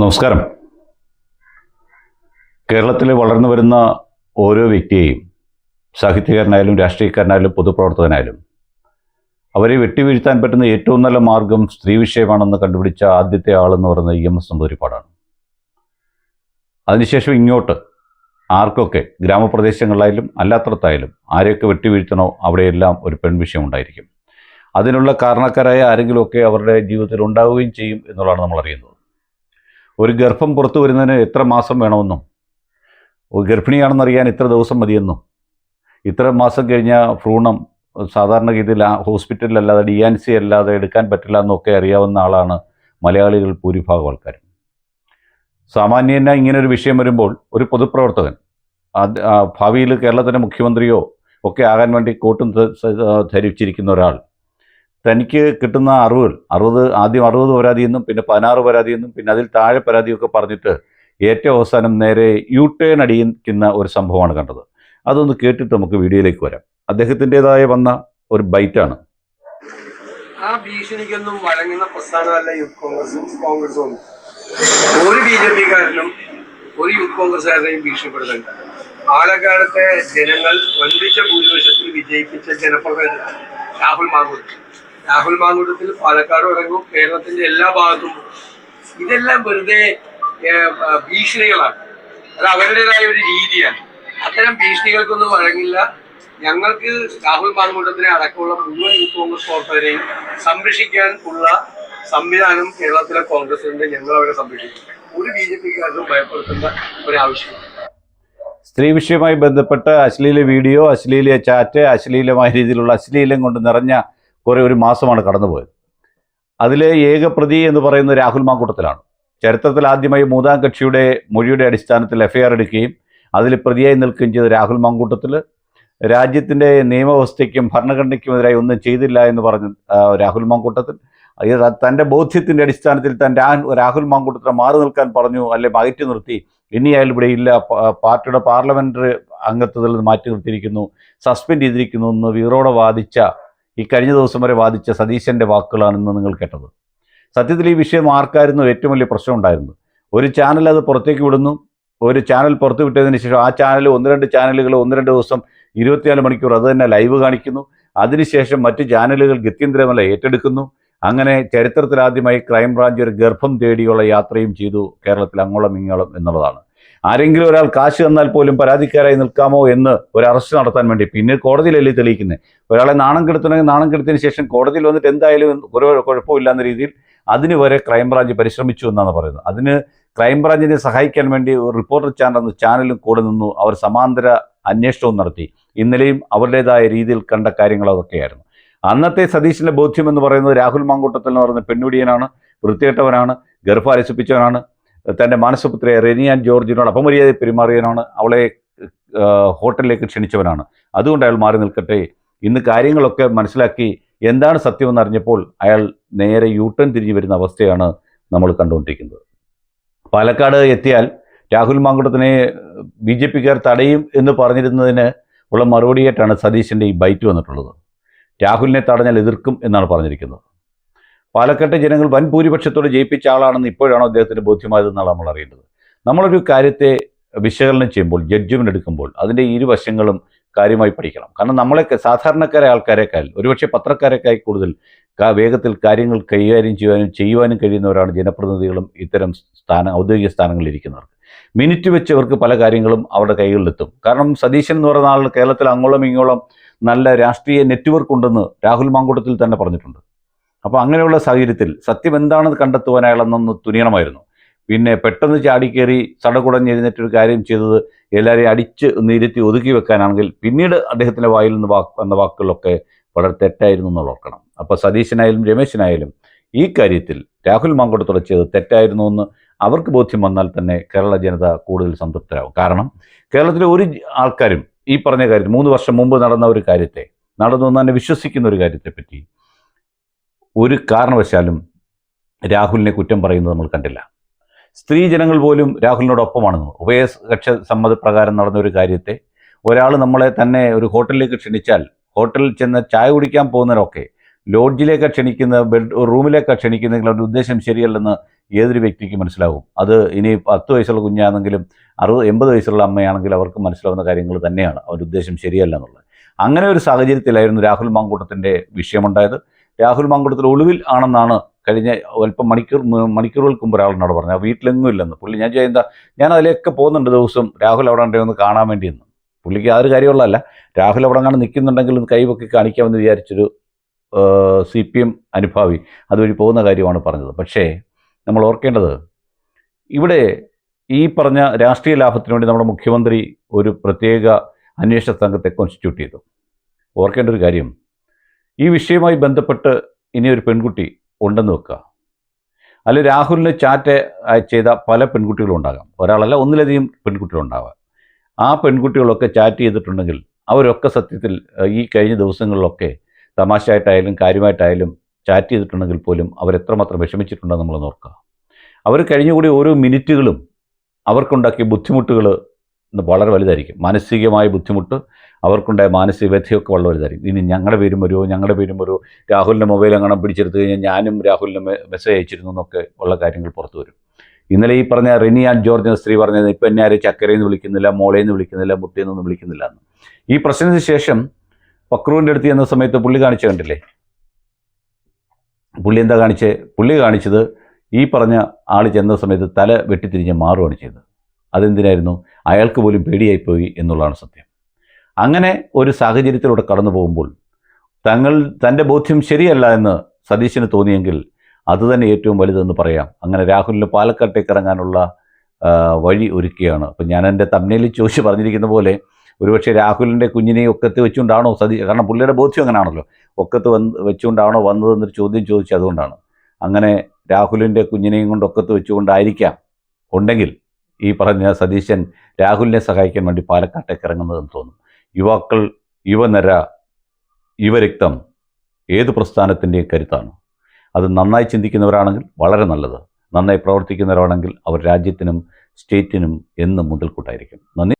നമസ്കാരം. കേരളത്തിൽ വളർന്നു വരുന്ന ഓരോ വ്യക്തിയെയും സാഹിത്യകാരനായാലും രാഷ്ട്രീയക്കാരനായാലും പൊതുപ്രവർത്തകനായാലും അവരെ വെട്ടിവീഴ്ത്താൻ പറ്റുന്ന ഏറ്റവും നല്ല മാർഗം സ്ത്രീ വിഷയമാണെന്ന് കണ്ടുപിടിച്ച ആദ്യത്തെ ആളെന്ന് പറയുന്നത് ഇ എം എസ് നമ്പൂതിരിപ്പാടാണ് അതിനുശേഷം ഇങ്ങോട്ട് ആർക്കൊക്കെ ഗ്രാമപ്രദേശങ്ങളിലായാലും അല്ലാത്തടത്തായാലും ആരെയൊക്കെ വെട്ടിവീഴ്ത്തണോ അവിടെയെല്ലാം ഒരു പെൺവിഷയം ഉണ്ടായിരിക്കും. അതിനുള്ള കാരണക്കാരായ ആരെങ്കിലുമൊക്കെ അവരുടെ ജീവിതത്തിൽ ഉണ്ടാവുകയും ചെയ്യും എന്നുള്ളതാണ് നമ്മൾ അറിയുന്നത് ഒരു ഗർഭം പുറത്തു വരുന്നതിന് എത്ര മാസം വേണമെന്നും ഗർഭിണിയാണെന്നറിയാൻ ഇത്ര ദിവസം മതിയെന്നും ഇത്ര മാസം കഴിഞ്ഞ ഭ്രൂണം സാധാരണഗതിയിൽ ഹോസ്പിറ്റലിലല്ലാതെ ഡി ആൻ സി അല്ലാതെ എടുക്കാൻ പറ്റില്ല എന്നൊക്കെ അറിയാവുന്ന ആളാണ് മലയാളികൾ ഭൂരിഭാഗം ആൾക്കാരും. സാമാന്യന ഇങ്ങനെ ഒരു വിഷയം വരുമ്പോൾ ഒരു പൊതുപ്രവർത്തകൻ ഭാവിയിൽ കേരളത്തിന്റെ മുഖ്യമന്ത്രിയോ ഒക്കെ ആകാൻ വേണ്ടി കോട്ടും ധരിച്ചിരിക്കുന്ന ഒരാൾ തനിക്ക് കിട്ടുന്ന അറിവുകൾ അറുപത് ആദ്യം അറുപത് പരാതി എന്നും പിന്നെ പതിനാറ് പരാതി എന്നും പിന്നെ അതിൽ താഴെ പരാതിയൊക്കെ പറഞ്ഞിട്ട് ഏറ്റവും അവസാനം നേരെ യു ടേൺ അടിയിക്കുന്ന ഒരു സംഭവമാണ് കണ്ടത്. അതൊന്ന് കേട്ടിട്ട് നമുക്ക് വീഡിയോയിലേക്ക് വരാം. അദ്ദേഹത്തിന്റെതായ വന്ന ഒരു ബൈറ്റാണ്. ആ ഭീഷണിക്കൊന്നും വഴങ്ങുന്ന പ്രസ്ഥാനമല്ല യൂത്ത് കോൺഗ്രസും കോൺഗ്രസും ഒരു ബി ജെ പിക്കാരനും ഒരു യൂത്ത് കോൺഗ്രസ്സുകാരനെയും ഭീഷണിപ്പെടുത്തണ്ട. പാലക്കാടത്തെ ജനങ്ങൾ വൻപിച്ച ഭൂരിപക്ഷത്തിൽ വിജയിപ്പിച്ച ജനപ്രതിനിധി രാഹുൽ മാങ്കൂട്ടം. രാഹുൽ മാങ്കൂട്ടത്തിൽ പാലക്കാട് ഇറങ്ങും കേരളത്തിന്റെ എല്ലാ ഭാഗത്തും. ഇതെല്ലാം വെറുതെ ഭീഷണികളാണ്. അത് അവരുടേതായ ഒരു രീതിയാണ്. അത്തരം ഭീഷണികൾക്കൊന്നും വഴങ്ങില്ല ഞങ്ങൾക്ക് രാഹുൽ മാങ്കൂട്ടത്തിനെ അടക്കമുള്ള മുഴുവൻ യൂത്ത് കോൺഗ്രസ് പ്രവർത്തകരെയും സംരക്ഷിക്കാൻ ഉള്ള സംവിധാനം കേരളത്തിലെ കോൺഗ്രസിന്റെ ഞങ്ങൾ അവരെ സംരക്ഷിക്കും. ഒരു ബി ജെ പിക്കാർക്കും ഭയപ്പെടുത്തേണ്ട ഒരാവശ്യം സ്ത്രീ വിഷയവുമായി ബന്ധപ്പെട്ട് അശ്ലീല വീഡിയോ അശ്ലീല ചാറ്റ് അശ്ലീലമായ രീതിയിലുള്ള അശ്ലീലം കൊണ്ട് നിറഞ്ഞ കുറേ ഒരു മാസമാണ് കടന്നുപോയത്. അതിലെ ഏകപ്രതി എന്ന് പറയുന്ന രാഹുൽ മാങ്കൂട്ടത്തിലാണ്. ചരിത്രത്തിൽ ആദ്യമായി മൂന്നാം കക്ഷിയുടെ മൊഴിയുടെ അടിസ്ഥാനത്തിൽ എഫ്ഐആർ എടുക്കുകയും അതിൽ പ്രതിയായി നിൽക്കുകയും ചെയ്ത രാഹുൽ മാങ്കൂട്ടത്തിൽ രാജ്യത്തിന്റെ നിയമവ്യവസ്ഥയ്ക്കും ഭരണഘടനയ്ക്കുമെതിരായി ഒന്നും ചെയ്തില്ല എന്ന് പറഞ്ഞ രാഹുൽ മാങ്കൂട്ടത്തിൽ. തന്റെ ബോധ്യത്തിന്റെ അടിസ്ഥാനത്തിൽ താൻ രാഹുൽ മാങ്കൂട്ടത്തിനെ മാറി നിൽക്കാൻ പറഞ്ഞു അല്ലെ മാറ്റി നിർത്തി. ഇനി അയാൾ ഇവിടെ ഇല്ല. പാർട്ടിയുടെ പാർലമെന്ററി അംഗത്വത്തിൽ നിന്ന് മാറ്റി നിർത്തിയിരിക്കുന്നു. സസ്പെൻഡ് ചെയ്തിരിക്കുന്നു എന്ന് വീറോടെ വാദിച്ച ഈ കഴിഞ്ഞ ദിവസം വരെ വാദിച്ച സതീശന്റെ വാക്കുകളാണെന്ന് നിങ്ങൾ കേട്ടത്. സത്യത്തിൽ ഈ വിഷയം ആർക്കായിരുന്നു ഏറ്റവും വലിയ പ്രശ്നം ഉണ്ടായിരുന്നത്? ഒരു ചാനൽ അത് പുറത്തേക്ക് വിടുന്നു ഒരു ചാനൽ പുറത്തു വിട്ടതിന് ശേഷം ആ ചാനൽ ഒന്ന് രണ്ട് ചാനലുകൾ ഒന്ന് രണ്ട് ദിവസം ഇരുപത്തിനാല് മണിക്കൂർ അത് തന്നെ ലൈവ് കാണിക്കുന്നു. അതിനുശേഷം മറ്റ് ചാനലുകൾ ഗത്യന്തരമല്ല ഏറ്റെടുക്കുന്നു. അങ്ങനെ ചരിത്രത്തിലാദ്യമായി ക്രൈംബ്രാഞ്ച് ഒരു ഗർഭം തേടിയുള്ള യാത്രയും ചെയ്തു കേരളത്തിൽ അങ്ങോളം ഇങ്ങോളം എന്നുള്ളതാണ്. ആരെങ്കിലും ഒരാൾ കാശ് തന്നാൽ പോലും പരാതിക്കാരായി നിൽക്കാമോ എന്ന് ഒരു അറസ്റ്റ് നടത്താൻ വേണ്ടി. പിന്നെ കോടതിയിലല്ലേ തെളിയിക്കുന്നത് ഒരാളെ നാണം കെടുത്തണമെങ്കിൽ നാണം കെടുത്തതിന് ശേഷം കോടതിയിൽ വന്നിട്ട് എന്തായാലും ഒരു കുഴപ്പമില്ല എന്ന രീതിയിൽ അതിന് വരെ ക്രൈംബ്രാഞ്ച് പരിശ്രമിച്ചു എന്നാണ് പറയുന്നത്. അതിന് ക്രൈംബ്രാഞ്ചിനെ സഹായിക്കാൻ വേണ്ടി ഒരു റിപ്പോർട്ടർ ചാനൽ എന്ന ചാനലും കൂടെ നിന്നു. അവർ സമാന്തര അന്വേഷണവും നടത്തി. ഇന്നലെയും അവരുടേതായ രീതിയിൽ കണ്ട കാര്യങ്ങൾ അതൊക്കെയായിരുന്നു. അന്നത്തെ സതീശിന്റെ ബോധ്യം എന്ന് പറയുന്നത് രാഹുൽ മാങ്കൂട്ടത്തിൽ എന്ന് പറയുന്ന പെണ്ണുടിയനാണ് വൃത്തികെട്ടവനാണ് ഗർഭാരസിപ്പിച്ചവനാണ് തന്റെ മാനസപുത്രിയെ റെനിയാൻ ജോർജിനോട് അപമര്യാദ പെരുമാറിയവനാണ്. അവളെ ഹോട്ടലിലേക്ക് ക്ഷണിച്ചവനാണ്. അതുകൊണ്ട് അയാൾ മാറി നിൽക്കട്ടെ. ഇന്ന് കാര്യങ്ങളൊക്കെ മനസ്സിലാക്കി എന്താണ് സത്യമെന്ന് അറിഞ്ഞപ്പോൾ അയാൾ നേരെ യൂട്ടേൺ തിരിഞ്ഞു വരുന്ന അവസ്ഥയാണ് നമ്മൾ കണ്ടുകൊണ്ടിരിക്കുന്നത്. പാലക്കാട് എത്തിയാൽ രാഹുൽ മാങ്കുടത്തിനെ ബി ജെ പിക്കാർ തടയും എന്ന് പറഞ്ഞിരുന്നതിന് ഉള്ള മറുപടിയായിട്ടാണ് സതീശന്റെ ഈ ബൈറ്റ് വന്നിട്ടുള്ളത്. രാഹുലിനെ തടഞ്ഞാൽ എതിർക്കും എന്നാണ് പറഞ്ഞിരിക്കുന്നത്. പാലക്കാട്ടെ ജനങ്ങൾ വൻ ഭൂരിപക്ഷത്തോട് ജയിപ്പിച്ച ആളാണെന്ന് ഇപ്പോഴാണോ അദ്ദേഹത്തിന് ബോധ്യമായതെന്നാണ് നമ്മൾ അറിയേണ്ടത്. നമ്മളൊരു കാര്യത്തെ വിശകലനം ചെയ്യുമ്പോൾ ജഡ്ജ്മെന്റ് എടുക്കുമ്പോൾ അതിന്റെ ഇരുവശങ്ങളും കാര്യമായി പഠിക്കണം. കാരണം നമ്മളെ സാധാരണക്കാരെ ആൾക്കാരെക്കാൾ ഒരുപക്ഷെ പത്രക്കാരെക്കാൾ കൂടുതൽ വേഗത്തിൽ കാര്യങ്ങൾ കൈകാര്യം ചെയ്യുവാനും ചെയ്യുവാനും കഴിയുന്നവരാണ് ജനപ്രതിനിധികളും ഇത്തരം സ്ഥാന ഔദ്യോഗിക സ്ഥാനങ്ങളിൽ ഇരിക്കുന്നവർക്ക്. മിനിറ്റ് വെച്ച് അവർക്ക് പല കാര്യങ്ങളും അവരുടെ കൈകളിലെത്തും. കാരണം സതീശൻ എന്ന് പറയുന്ന ആൾ കേരളത്തിൽ അങ്ങോളം ഇങ്ങോളം നല്ല രാഷ്ട്രീയ നെറ്റ്വർക്ക് ഉണ്ടെന്ന് രാഹുൽ മാങ്കൂട്ടത്തിൽ തന്നെ പറഞ്ഞിട്ടുണ്ട്. അപ്പോൾ അങ്ങനെയുള്ള സാഹചര്യത്തിൽ സത്യം എന്താണെന്ന് കണ്ടെത്തുവാൻ അയാളെന്നൊന്ന് തുനിയണമായിരുന്നു. പിന്നെ പെട്ടെന്ന് ചാടിക്കേറി സടകുടഞ്ഞ് എഴുന്നേറ്റൊരു കാര്യം ചെയ്തത് എല്ലാവരെയും അടിച്ച് നിരുത്തി ഒതുക്കി വെക്കാനാണെങ്കിൽ പിന്നീട് അദ്ദേഹത്തിന്റെ വായിൽ നിന്ന് വാക്ക് വന്ന വാക്കുകളൊക്കെ വളരെ തെറ്റായിരുന്നു എന്നുള്ള ഓർക്കണം. അപ്പോൾ സതീശനായാലും രമേശനായാലും ഈ കാര്യത്തിൽ രാഹുൽ മാങ്കോട്ടത്തോടെ ചെയ്തത് തെറ്റായിരുന്നു എന്ന് അവർക്ക് ബോധ്യം വന്നാൽ തന്നെ കേരള ജനത കൂടുതൽ സംതൃപ്തരാകും. കാരണം കേരളത്തിലെ ഒരു ആൾക്കാരും ഈ പറഞ്ഞ കാര്യത്തിൽ മൂന്ന് വർഷം മുമ്പ് നടന്ന ഒരു കാര്യത്തെ നടന്നു തന്നെ വിശ്വസിക്കുന്ന ഒരു കാര്യത്തെ കാര്യത്തെപ്പറ്റി ഒരു കാരണവശാലും രാഹുലിനെ കുറ്റം പറയുന്നത് നമ്മൾ കണ്ടില്ല. സ്ത്രീ ജനങ്ങൾ പോലും രാഹുലിനോടൊപ്പമാണെന്ന് ഉഭയകക്ഷ സമ്മതപ്രകാരം നടന്ന ഒരു കാര്യത്തെ ഒരാൾ നമ്മളെ തന്നെ ഒരു ഹോട്ടലിലേക്ക് ക്ഷണിച്ചാൽ ഹോട്ടലിൽ ചെന്ന് ചായ കുടിക്കാൻ പോകുന്നവരൊക്കെ ലോഡ്ജിലേക്ക് ക്ഷണിക്കുന്ന ബെഡ് റൂമിലേക്കാണ് ക്ഷണിക്കുന്നെങ്കിൽ അവരുടെ ഉദ്ദേശം ശരിയല്ലെന്ന് ഏതൊരു വ്യക്തിക്ക് മനസ്സിലാവും. അത് ഇനി പത്ത് വയസ്സുള്ള കുഞ്ഞാണെങ്കിലും അറുപത് എൺപത് വയസ്സുള്ള അമ്മയാണെങ്കിലും അവർക്ക് മനസ്സിലാവുന്ന കാര്യങ്ങൾ തന്നെയാണ്. അവരുടെ ഉദ്ദേശം ശരിയല്ല എന്നുള്ളത്. അങ്ങനെ ഒരു സാഹചര്യത്തിലായിരുന്നു രാഹുൽ മാങ്കൂട്ടത്തിന്റെ വിഷയമുണ്ടായത്. രാഹുൽ മാങ്കൂട്ടത്തിൽ ഒളിവിൽ ആണെന്നാണ് കഴിഞ്ഞ അല്പം മണിക്കൂർ മണിക്കൂറുകൾക്ക് മുമ്പ് ഒരാളിനോട് പറഞ്ഞത്. വീട്ടിലെങ്ങും ഇല്ലെന്ന് പുള്ളി ഞാൻ ചെയ്യുന്ന ഞാൻ അതിലേക്ക് പോകുന്നുണ്ട് ദിവസം. രാഹുൽ അവിടെ ഉണ്ടെങ്കിൽ ഒന്ന് കാണാൻ വേണ്ടിയെന്ന്. പുള്ളിക്ക് ആ ഒരു കാര്യമുള്ളതല്ല രാഹുൽ അവിടെ അങ്ങനെ നിൽക്കുന്നുണ്ടെങ്കിൽ ഒന്ന് കൈവൊക്കെ കാണിക്കാമെന്ന് വിചാരിച്ചൊരു സി പി എം അനുഭാവി അതുവഴി പോകുന്ന കാര്യമാണ് പറഞ്ഞത്. പക്ഷേ നമ്മൾ ഓർക്കേണ്ടത് ഇവിടെ ഈ പറഞ്ഞ രാഷ്ട്രീയ ലാഭത്തിന് വേണ്ടി നമ്മുടെ മുഖ്യമന്ത്രി ഒരു പ്രത്യേക അന്വേഷണ സംഘത്തെ കോൺസ്റ്റിറ്റ്യൂട്ട് ചെയ്തു. ഓർക്കേണ്ട ഒരു കാര്യം ഈ വിഷയവുമായി ബന്ധപ്പെട്ട് ഇനി ഒരു പെൺകുട്ടി ഉണ്ടെന്ന് വെക്കുക. അല്ലെ രാഹുലിന് ചാറ്റ് ചെയ്ത പല പെൺകുട്ടികളും ഉണ്ടാകാം. ഒരാളല്ല ഒന്നിലധികം പെൺകുട്ടികളുണ്ടാവാം ആ പെൺകുട്ടികളൊക്കെ ചാറ്റ് ചെയ്തിട്ടുണ്ടെങ്കിൽ അവരൊക്കെ സത്യത്തിൽ ഈ കഴിഞ്ഞ ദിവസങ്ങളിലൊക്കെ തമാശയായിട്ടായാലും കാര്യമായിട്ടായാലും ചാറ്റ് ചെയ്തിട്ടുണ്ടെങ്കിൽ പോലും അവരെത്രമാത്രം വിഷമിച്ചിട്ടുണ്ടെന്ന് നമ്മൾ നോക്കുക അവർ കഴിഞ്ഞുകൂടി ഓരോ മിനിറ്റുകളും അവർക്കുണ്ടാക്കിയ ബുദ്ധിമുട്ടുകൾ വളരെ വലുതായിരിക്കും. മാനസികമായ ബുദ്ധിമുട്ട് അവർക്കുണ്ടായ മാനസിക വ്യഥയൊക്കെ വളരെ വലുതായിരിക്കും. ഇനി ഞങ്ങളുടെ പേരും വരുമോ ഞങ്ങളുടെ പേരും വരുമോ രാഹുലിന്റെ മൊബൈൽ അങ്ങനെ പിടിച്ചെടുത്ത് കഴിഞ്ഞാൽ ഞാനും രാഹുലിന് മെസ്സേജ് അയച്ചിരുന്നു എന്നൊക്കെ ഉള്ള കാര്യങ്ങൾ പുറത്തു വരും. ഇന്നലെ ഈ പറഞ്ഞ റിനി ആൻഡ് ജോർജ് എന്ന സ്ത്രീ പറഞ്ഞത് ഇപ്പം എന്നെ ആരും ചക്കരയെന്ന് വിളിക്കുന്നില്ല മോളേന്ന് വിളിക്കുന്നില്ല മുത്തേന്നൊന്നും വിളിക്കുന്നില്ല എന്ന്. ഈ പ്രശ്നത്തിന് ശേഷം പക്രുവിന്റെ അടുത്ത് എന്ന സമയത്ത് പുള്ളി കാണിച്ചു കണ്ടില്ലേ? പുള്ളി എന്താ കാണിച്ചേ? പുള്ളി കാണിച്ചത് ഈ പറഞ്ഞ ആൾ ചെന്ന സമയത്ത് തല വെട്ടിത്തിരിഞ്ഞ് മാറുകയാണ് ചെയ്തത്. അതെന്തിനായിരുന്നു? അയാൾക്ക് പോലും പേടിയായിപ്പോയി എന്നുള്ളതാണ് സത്യം. അങ്ങനെ ഒരു സാഹചര്യത്തിലൂടെ കടന്നു പോകുമ്പോൾ തങ്ങൾ തന്റെ ബോധ്യം ശരിയല്ല എന്ന് സതീശന് തോന്നിയെങ്കിൽ അത് തന്നെ ഏറ്റവും വലുതെന്ന് പറയാം. അങ്ങനെ രാഹുലിന് പാലക്കാട്ടേക്ക് ഇറങ്ങാനുള്ള വഴി ഒരുക്കുകയാണ് അപ്പം ഞാൻ എന്റെ തമ്മിലിൽ ചോദിച്ച് പറഞ്ഞിരിക്കുന്ന പോലെ ഒരുപക്ഷെ രാഹുലിന്റെ കുഞ്ഞിനെ ഒക്കത്ത് വെച്ചുകൊണ്ടാണോ സതി കാരണം പുള്ളിയുടെ ബോധ്യം അങ്ങനെയാണല്ലോ ഒക്കത്ത് വന്ന് വെച്ചുകൊണ്ടാണോ വന്നതെന്നൊരു ചോദ്യം ചോദിച്ചത് അതുകൊണ്ടാണ്. അങ്ങനെ രാഹുലിന്റെ കുഞ്ഞിനെയും കൊണ്ട് ഒക്കത്ത് വെച്ചുകൊണ്ടായിരിക്കാം. ഉണ്ടെങ്കിൽ ഈ പറഞ്ഞ സതീശൻ രാഹുലിനെ സഹായിക്കാൻ വേണ്ടി പാലക്കാട്ടേക്ക് ഇറങ്ങുന്നതെന്ന് തോന്നും. യുവാക്കൾ യുവനര യുവരക്തം ഏത് പ്രസ്ഥാനത്തിന്റെയും കരുത്താണ്. അത് നന്നായി ചിന്തിക്കുന്നവരാണെങ്കിൽ വളരെ നല്ലത്. നന്നായി പ്രവർത്തിക്കുന്നവരാണെങ്കിൽ അവർ രാജ്യത്തിനും സ്റ്റേറ്റിനും എന്നും മുതൽക്കൂട്ടായിരിക്കും. നന്ദി.